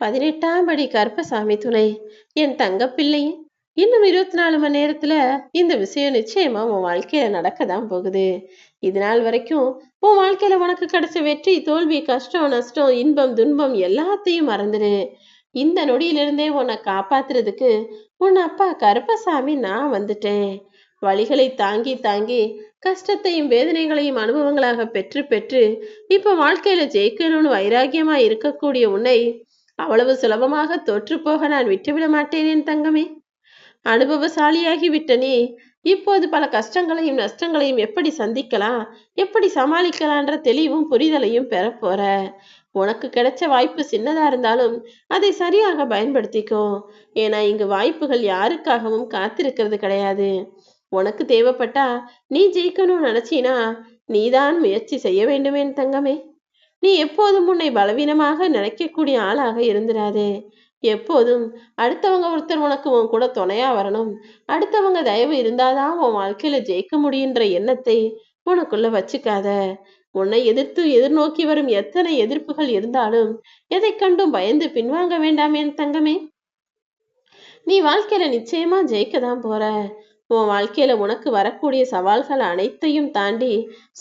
பதினெட்டாம் படி கருப்பசாமி துணை. என் தங்கப்பிள்ளை இன்னும் இருபத்தி நாலு மணி நேரத்துல இந்த விஷயம் நிச்சயமா உன் வாழ்க்கையில நடக்க தான் போகுது. இது நாள் வரைக்கும் உன் வாழ்க்கையில உனக்கு கிடைச்ச வெற்றி தோல்வி கஷ்டம் நஷ்டம் இன்பம் துன்பம் எல்லாத்தையும் மறந்துடு இந்த நொடியிலிருந்தே உன்னை காப்பாத்துறதுக்கு உன் அப்பா கருப்பசாமி நான் வந்துட்டேன். வழிகளை தாங்கி தாங்கி கஷ்டத்தையும் வேதனைகளையும் அனுபவங்களாக பெற்று பெற்று இப்ப வாழ்க்கையில ஜெயிக்கணும்னு வைராகியமா இருக்கக்கூடிய உன்னை அவ்வளவு சுலபமாக தோற்றுப்போக நான் விட்டுவிட மாட்டேன் என் தங்கமே. அனுபவசாலியாகி விட்ட நீ இப்போது பல கஷ்டங்களையும் நஷ்டங்களையும் எப்படி சந்திக்கலாம் எப்படி சமாளிக்கலான்ற தெளிவும் புரிதலையும் பெறப்போற உனக்கு கிடைச்ச வாய்ப்பு சின்னதா இருந்தாலும் அதை சரியாக பயன்படுத்திக்கோ. ஏன்னா இங்கு வாய்ப்புகள் யாருக்காகவும் காத்திருக்கிறது கிடையாது. உனக்கு தேவைப்பட்டா நீ ஜெயிக்கணும்னு நினைச்சினா நீதான் முயற்சி செய்ய வேண்டுமேன் தங்கமே. நீ எப்போதும் உன்னை பலவீனமாக நினைக்கக்கூடிய ஆளாக இருந்துடாதே எப்போதும் அடுத்தவங்க ஒருத்தர் உனக்கு உன் கூட துணையா வரணும். அடுத்தவங்க தயவு இருந்தாதான் உன் வாழ்க்கையில ஜெயிக்க முடியுன்ற எண்ணத்தை உனக்குள்ள வச்சுக்காத. உன்னை எதிர்த்து எதிர்நோக்கி வரும் எத்தனை எதிர்ப்புகள் இருந்தாலும் எதை கண்டும் பயந்து பின்வாங்க வேண்டாமேன் தங்கமே. நீ வாழ்க்கையில நிச்சயமா ஜெயிக்க தான் போற. உன் வாழ்க்கையில உனக்கு வரக்கூடிய சவால்கள் அனைத்தையும் தாண்டி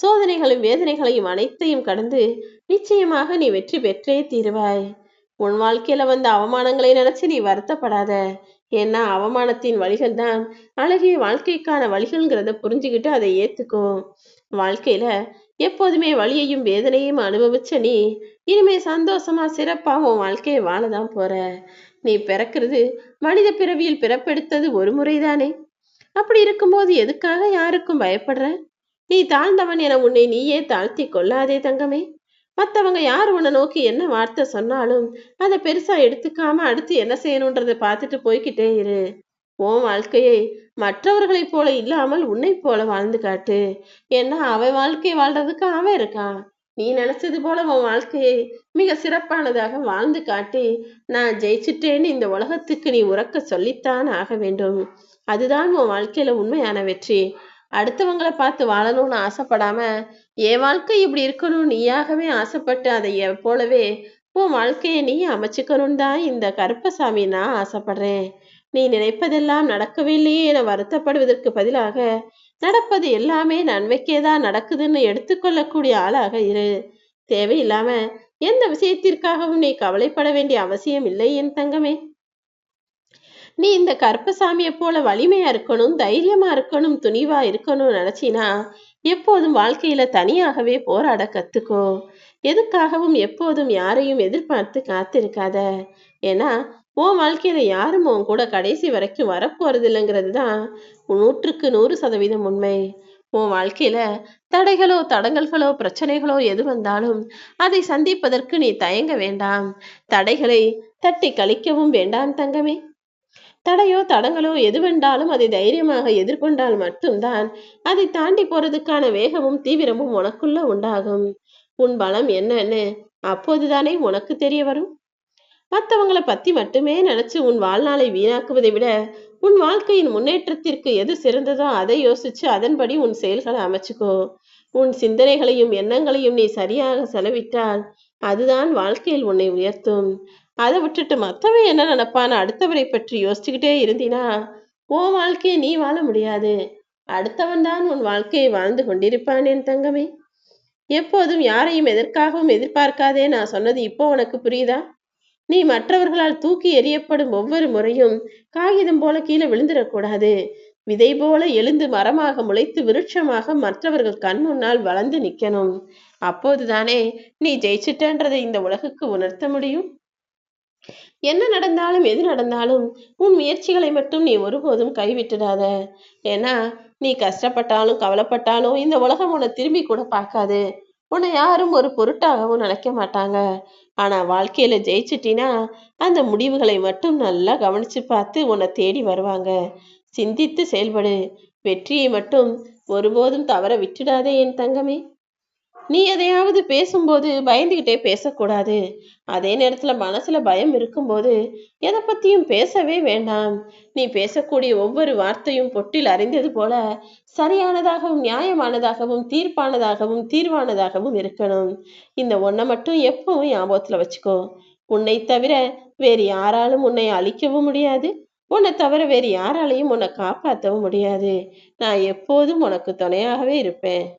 சோதனைகளும் வேதனைகளையும் அனைத்தையும் கடந்து நிச்சயமாக நீ வெற்றி பெற்றே தீருவாய். உன் வாழ்க்கையில வந்த அவமானங்களை நினைச்சு நீ வருத்தப்படாத. ஏன்னா அவமானத்தின் வழிகள் தான் அழகிய வாழ்க்கைக்கான வழிகள்ங்கிறத புரிஞ்சுக்கிட்டு அதை ஏத்துக்கும் வாழ்க்கையில எப்போதுமே வழியையும் வேதனையும் அனுபவிச்ச நீ இனிமே சந்தோஷமா சிறப்பா உன் வாழ்க்கையை வாழதான் போற. நீ பிறக்கிறது மனித பிறவியில் பிறப்பெடுத்தது ஒரு முறைதானே. அப்படி இருக்கும்போது எதுக்காக யாருக்கும் பயப்படுற? நீ தாழ்ந்தவன் என உன்னை நீயே தாழ்த்தி கொள்ளாதே தங்கமே. மற்றவங்க யார் உன்னை நோக்கி என்ன வார்த்தை சொன்னாலும் அதை பெருசா எடுத்துக்காம அடுத்து என்ன செய்யணுன்றதை பார்த்துட்டு போய்கிட்டே இரு. உன் வாழ்க்கையை மற்றவர்களைப் போல இல்லாமல் உன்னை போல வாழ்ந்து காட்டு. ஏன்னா அவன் வாழ்க்கை வாழ்றதுக்கு அவன் இருக்கான். நீ நினைச்சது போல உன் வாழ்க்கையை மிக சிறப்பானதாக வாழ்ந்து காட்டி நான் ஜெயிச்சிட்டேன்னு இந்த உலகத்துக்கு நீ உறக்க சொல்லித்தான் ஆக வேண்டும். அதுதான் உன் வாழ்க்கையில உண்மையான வெற்றி. அடுத்தவங்களை பார்த்து வாழணும்னு ஆசைப்படாம என் வாழ்க்கை இப்படி இருக்கணும் நீயாகவே ஆசைப்பட்டு அதை போலவே உன் வாழ்க்கையை நீ அமைச்சுக்கணும் தான் இந்த கருப்பசாமி நான் ஆசைப்படுறேன். நீ நினைப்பதெல்லாம் நடக்கவில்லையே என வருத்தப்படுவதற்கு பதிலாக நடப்பது எல்லாமே நன்மைக்கே தான் நடக்குதுன்னு எடுத்துக்கொள்ளக்கூடிய ஆளாக இரு. தேவையில்லாம எந்த விஷயத்திற்காகவும் நீ கவலைப்பட வேண்டிய அவசியம் இல்லை என் தங்கமே. நீ இந்த கருப்பசாமியை போல வலிமையா இருக்கணும் தைரியமா இருக்கணும் துணிவா இருக்கணும் நினைச்சினா எப்போதும் வாழ்க்கையில தனியாகவே போராட கத்துக்கோ. எதுக்காகவும் எப்போதும் யாரையும் எதிர்பார்த்து காத்திருக்காத. ஏன்னா உன் வாழ்க்கையில யாரும் உன் கூட கடைசி வரைக்கும் வரப்போறது இல்லைங்கிறது தான் நூற்றுக்கு நூறு சதவீதம் உண்மை. உன் வாழ்க்கையில தடைகளோ தடங்கல்களோ பிரச்சனைகளோ எது வந்தாலும் அதை சந்திப்பதற்கு நீ தயங்க வேண்டாம். தடைகளை தட்டி கழிக்கவும் வேண்டாம் தங்கமே. தடையோ தடங்களோ எதுவென்றாலும் அதை தைரியமாக எதிர்கொண்டால் மட்டும்தான் அதை தாண்டி போறதுக்கான வேகமும் தீவிரமும் உனக்குள்ள உண்டாகும். உன் பலம் என்னன்னு அப்போதுதானே உனக்கு தெரிய வரும்? மற்றவங்களை பத்தி மட்டுமே நினைச்சு உன் வாழ்நாளை வீணாக்குவதை விட உன் வாழ்க்கையின் முன்னேற்றத்திற்கு எது சிறந்ததோ அதை யோசிச்சு அதன்படி உன் செயல்களை அமைச்சுக்கோ. உன் சிந்தனைகளையும் எண்ணங்களையும் நீ சரியாக செலவிட்டால் அதுதான் வாழ்க்கையில் உன்னை உயர்த்தும். அதை விட்டுட்டு மற்றவன் என்ன நினைப்பான்னு அடுத்தவரை பற்றி யோசிச்சுக்கிட்டே இருந்தினா உன் வாழ்க்கையை நீ வாழ முடியாது. அடுத்தவன் தான் உன் வாழ்க்கையை வாழ்ந்து கொண்டிருப்பான் என் தங்கமே. எப்போதும் யாரையும் எதற்காகவும் எதிர்பார்க்காதே நான் சொன்னது இப்போ உனக்கு புரியுதா? நீ மற்றவர்களால் தூக்கி எறியப்படும் ஒவ்வொரு முறையும் காகிதம் போல கீழே விழுந்துடக்கூடாது. விதை போல எழுந்து மரமாக முளைத்து விருட்சமாக மற்றவர்கள் கண் முன்னால் வளர்ந்து நிக்கணும். அப்போதுதானே நீ ஜெயிச்சிட்டன்றதை இந்த உலகுக்கு உணர்த்த முடியும்? என்ன நடந்தாலும் எது நடந்தாலும் உன் முயற்சிகளை மட்டும் நீ ஒருபோதும் கைவிட்டுடாத. ஏன்னா நீ கஷ்டப்பட்டாலும் கவலைப்பட்டாலும் இந்த உலகம் உன்னை திரும்பி கூட பார்க்காது. உன்னை யாரும் ஒரு பொருட்டாகவும் நினைக்க மாட்டாங்க. ஆனா வாழ்க்கையில ஜெயிச்சிட்டினா அந்த முடிவுகளை மட்டும் நல்லா கவனிச்சு பார்த்து உன்னை தேடி வருவாங்க. சிந்தித்து செயல்படு. வெற்றியை மட்டும் ஒருபோதும் தவற விட்டுடாதே என் தங்கமே. நீ எதையாவது பேசும்போது பயந்துக்கிட்டே பேசக்கூடாது. அதே நேரத்துல மனசுல பயம் இருக்கும்போது எதை பத்தியும் பேசவே வேண்டாம். நீ பேசக்கூடிய ஒவ்வொரு வார்த்தையும் பொட்டில் அறிந்தது போல சரியானதாகவும் நியாயமானதாகவும் தீர்ப்பானதாகவும் தீர்வானதாகவும் இருக்கணும். இந்த ஒன்றை மட்டும் எப்பவும் ஞாபகத்துல வச்சுக்கோ. உன்னை தவிர வேறு யாராலும் உன்னை அழிக்கவும் முடியாது. உன்னை தவிர வேறு யாராலையும் உன்னை காப்பாற்றவும் முடியாது. நான் எப்போதும் உனக்கு துணையாகவே இருப்பேன்.